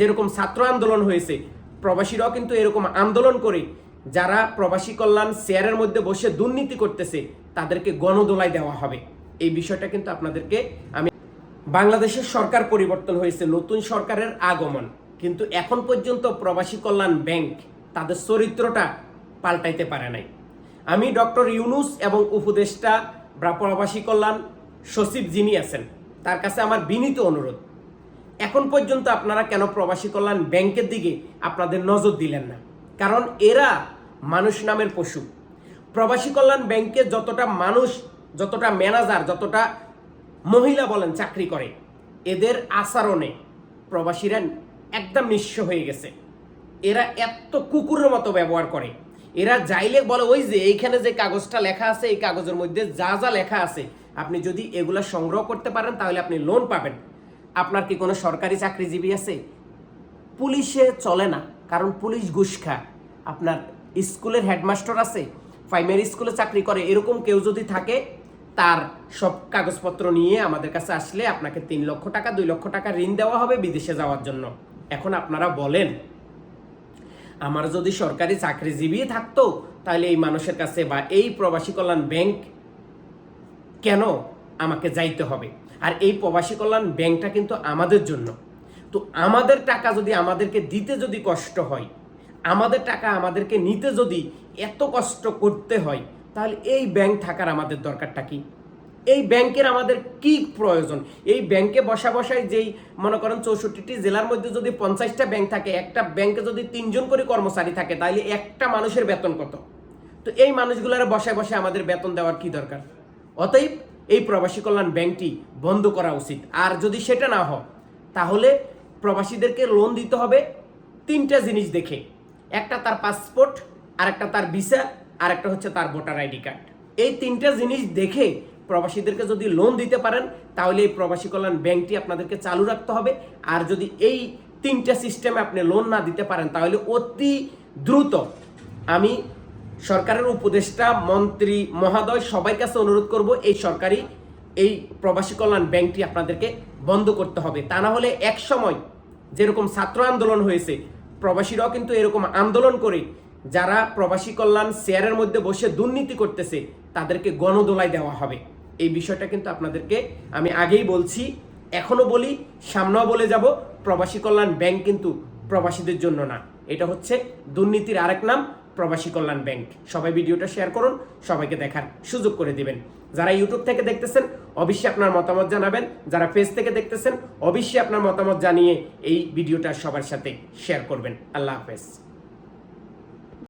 যেরকম ছাত্র আন্দোলন হয়েছে, প্রবাসীরাও কিন্তু এরকম আন্দোলন করে, যারা প্রবাসী কল্যাণ শেয়ারের মধ্যে বসে দুর্নীতি করতেছে, তাদেরকে গণদোলাই দেওয়া হবে। এই বিষয়টা কিন্তু আপনাদেরকে আমি বাংলাদেশের সরকার পরিবর্তন হয়েছে, নতুন সরকারের আগমন। কিন্তু এখন পর্যন্ত প্রবাসী কল্যাণ ব্যাংক তাদের চরিত্রটা পাল্টাইতে পারে নাই। আমি ডক্টর ইউনুস এবং উপদেষ্টা প্রবাসী কল্যাণ সচিব যিনি আছেন, তার কাছে আমার বিনীত অনুরোধ। এখন পর্যন্ত আপনারা কেন প্রবাসী কল্যাণ ব্যাংকের দিকে আপনাদের নজর দিলেন না? কারণ এরা মানুষ নামের পশু। প্রবাসী কল্যাণ ব্যাংকে যতটা মানুষ, যতটা ম্যানেজার, যতটা মহিলা বলেন চাকরি করে, এদের আচরণে প্রবাসীরা একদম নিঃস্ব হয়ে গেছে। এরা এত কুকুরের মতো ব্যবহার করে। এরা যাইলে বলে, ওই যে এইখানে যে কাগজটা লেখা আছে, এই কাগজের মধ্যে যা যা লেখা আছে, আপনি যদি এগুলা সংগ্রহ করতে পারেন, তাহলে আপনি লোন পাবেন। আপনার কি কোনো সরকারি চাকরিজীবী আছে? পুলিশে চলে না, কারণ পুলিশ ঘুষ আপনার স্কুলের হেডমাস্টার আছে, প্রাইমারি স্কুলে চাকরি করে, এরকম কেউ যদি থাকে, তার সব কাগজপত্র নিয়ে আমাদের কাছে আসলে আপনাকে তিন লক্ষ টাকা, দুই লক্ষ টাকা ঋণ দেওয়া হবে বিদেশে যাওয়ার জন্য। এখন আপনারা বলেন, আমার যদি সরকারি চাকরিজীবী থাকতো, তাহলে এই মানুষের কাছে বা এই প্রবাসী কল্যাণ ব্যাংক কেন আমাকে যাইতে হবে? আর এই প্রবাসী কল্যাণ ব্যাংকটা কিন্তু আমাদের জন্য। তো আমাদের টাকা যদি আমাদেরকে দিতে যদি কষ্ট হয়, আমাদের টাকা আমাদেরকে নিতে যদি এত কষ্ট করতে হয়, তাহলে এই ব্যাংক থাকার আমাদের দরকারটা কি? এই ব্যাংকের আমাদের কি প্রয়োজন? এই ব্যাংকে বসা বসায় যেই মনে করেন চৌষট্টিটি জেলার মধ্যে যদি পঞ্চাশটা ব্যাংক থাকে, একটা ব্যাংকে যদি তিনজন করে কর্মচারী থাকে, তাহলে একটা মানুষের বেতন কত? তো এই মানুষগুলোর বসায় বসে আমাদের বেতন দেওয়ার কি দরকার? অতএব এই প্রবাসী কল্যাণ ব্যাংকটি বন্ধ করা উচিত। আর যদি সেটা না হয়, তাহলে প্রবাসীদেরকে লোন দিতে হবে তিনটা জিনিস দেখে। একটা তার পাসপোর্ট আর একটা তার ভিসা আর একটা হচ্ছে তার ভোটার আইডি কার্ড এই তিনটা জিনিস দেখে প্রবাসীদেরকে যদি লোন দিতে পারেন, তাহলে এই প্রবাসী কল্যাণ ব্যাংকটি আপনাদেরকে চালু রাখতে হবে। আর যদি এই তিনটা সিস্টেমে আপনি লোন না দিতে পারেন, তাহলে অতি দ্রুত আমি সরকারের উপদেষ্টা, মন্ত্রী, মহাদয় সবাই কাছে অনুরোধ করব, এই সরকারি, এই প্রবাসী কল্যাণ ব্যাংকটি আপনাদেরকে বন্ধ করতে হবে। তা না হলে এক সময় যেরকম ছাত্র আন্দোলন হয়েছে, প্রবাসীরাও কিন্তু এরকম আন্দোলন করে, যারা প্রবাসী কল্যাণ শেয়ারের মধ্যে বসে দুর্নীতি করতেছে, তাদেরকে গণদোলাই দেওয়া হবে। এই বিষয়টা কিন্তু আপনাদেরকে আমি আগেই বলছি এখনও বলি, সামনেও বলে যাব, প্রবাসী কল্যাণ ব্যাংক কিন্তু প্রবাসীদের জন্য না। এটা হচ্ছে দুর্নীতির আরেক নাম প্রবাসী কল্যাণ ব্যাংক। সবাই ভিডিওটা শেয়ার করুন, সবাইকে দেখার সুযোগ করে দিবেন। যারা ইউটিউব থেকে দেখতেছেন, অবশ্যই আপনার মতামত জানাবেন। যারা ফেস থেকে দেখতেছেন, অবশ্যই আপনার মতামত জানিয়ে এই ভিডিওটা সবার সাথে শেয়ার করবেন। আল্লাহ হাফেজ।